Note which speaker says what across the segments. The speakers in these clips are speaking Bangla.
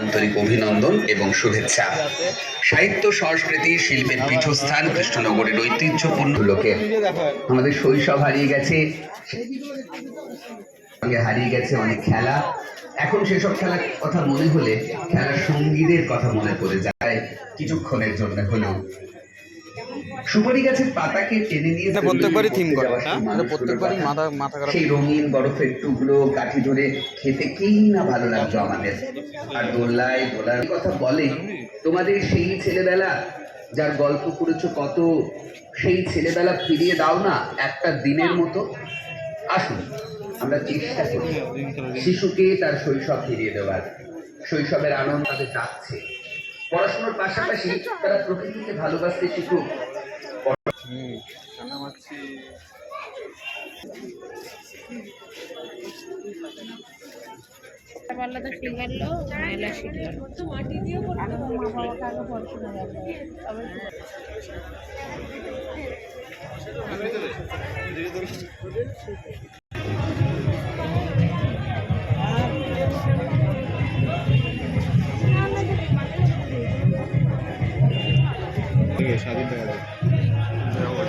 Speaker 1: আন্তরিক অভিনন্দন এবং শুভেচ্ছা। সাহিত্য, সংস্কৃতি, শিল্পের পীঠস্থান কৃষ্ণনগরের ঐতিহ্যপূর্ণ লোকে। আমাদের শৈশব হারিয়ে গেছে। হারিয়ে গেছে অনেক খেলা। এখন সেসব খেলার কথা মনে হলে খেলার সঙ্গীদের কথা মনে পড়ে যায়। কিছুক্ষণের জন্য হলেও। সুপারি গাছের পাতাকে টেনে নিয়ে
Speaker 2: প্রত্যেকবারই থিম করে হ্যাঁ? প্রত্যেকবারই মাথা মাথা খারাপ।
Speaker 1: সেই রঙিন বরফের টুকরো কাঠি ধরে খেতে কি না ভালো লাগতো আমাদের। আর দোল্লায় দোলার কথা বলে তোমাদের সেই ছেলেবেলা যার গল্প করেছ কত সেই ছেলেবেলা ফিরিয়ে দাও না একটা দিনের মতো। আসুন আমরা চেষ্টা করি। শিশুকে তার শৈশব ফিরিয়ে দেওয়ার। শৈশবের আনন্দ তাদের ডাকছে পড়াশোনার পাশাপাশি তারা প্রকৃতিকে ভালোবাসতে শিখুক।
Speaker 3: পারলে তো নাহলে আগে পড়াশোনা করতে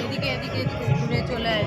Speaker 3: এদিকে এদিকে ঘুরে চলে আয়